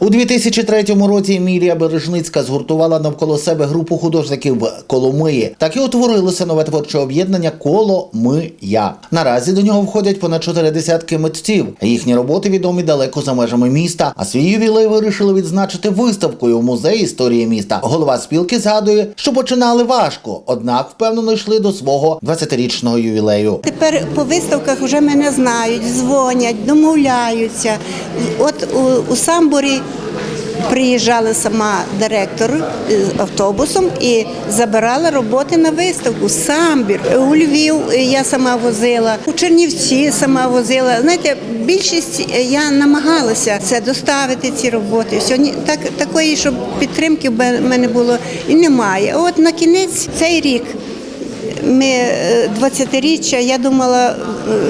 У 2003 році Емілія Бережницька згуртувала навколо себе групу художників Коломиї. Так і утворилося нове творче об'єднання Коло Ми Я. Наразі до нього входять понад чотири десятки митців. Їхні роботи відомі далеко за межами міста. А свій ювілей вирішили відзначити виставкою у музеї історії міста. Голова спілки згадує, що починали важко, однак впевнено йшли до свого 20-річного ювілею. Тепер по виставках вже мене знають, дзвонять, домовляються. От у, у Самборі приїжджала сама директор з автобусом і забирала роботи на виставку. Самбір. У Львів я сама возила, у Чернівці сама возила. Знаєте, більшість я намагалася це доставити ці роботи. Сьогодні так такої, щоб підтримки в мене було і немає. От на кінець цей рік ми е, 20-річчя, я думала,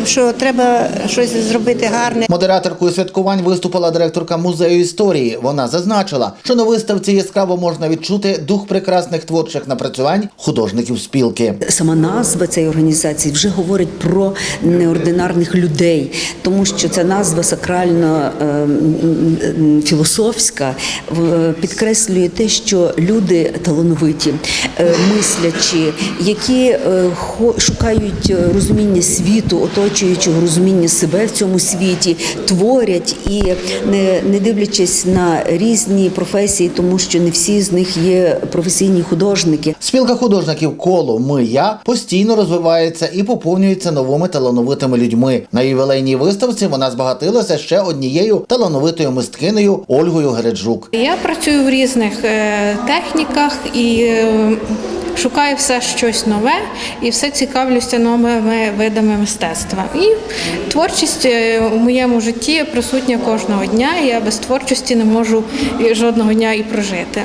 е, що треба щось зробити гарне. Модераторкою святкувань виступила директорка музею історії. Вона зазначила, що на виставці яскраво можна відчути дух прекрасних творчих напрацювань художників спілки. Сама назва цієї організації вже говорить про неординарних людей, тому що ця назва сакрально е, філософська в- підкреслює те, що люди талановиті, е, мислячі, які е, хо- шукають е, розуміння світу, оточуючого розуміння себе в цьому світі, творять і не, не дивлячись на різні професії, тому що не всі з них є професійні художники. Спілка художників коло Ми Я постійно розвивається і поповнюється новими талановитими людьми. На ювілейній виставці вона збагатилася ще однією талановитою мисткинею Ольгою Гереджук. Я працюю в різних е, техніках і е, шукаю все щось нове і все цікавлюся новими видами мистецтва. І творчість е, у моєму житті присутня кожного дня. і Я без творчості не можу жодного дня і прожити.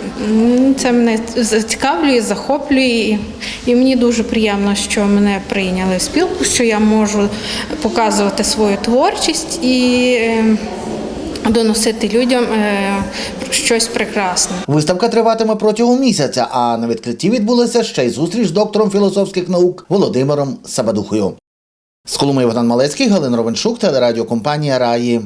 Це мене зацікавлює, захоплює, і- і мені дуже приємно, що мене прийняли в спілку, що я можу показувати свою творчість і. Доносити людям е, щось прекрасне. Виставка триватиме протягом місяця, а на відкритті відбулася ще й зустріч з доктором філософських наук Володимиром Сабадухою. З Коломиї Богдан Малецький, Галина Ровеншук, телерадіокомпанія Раї.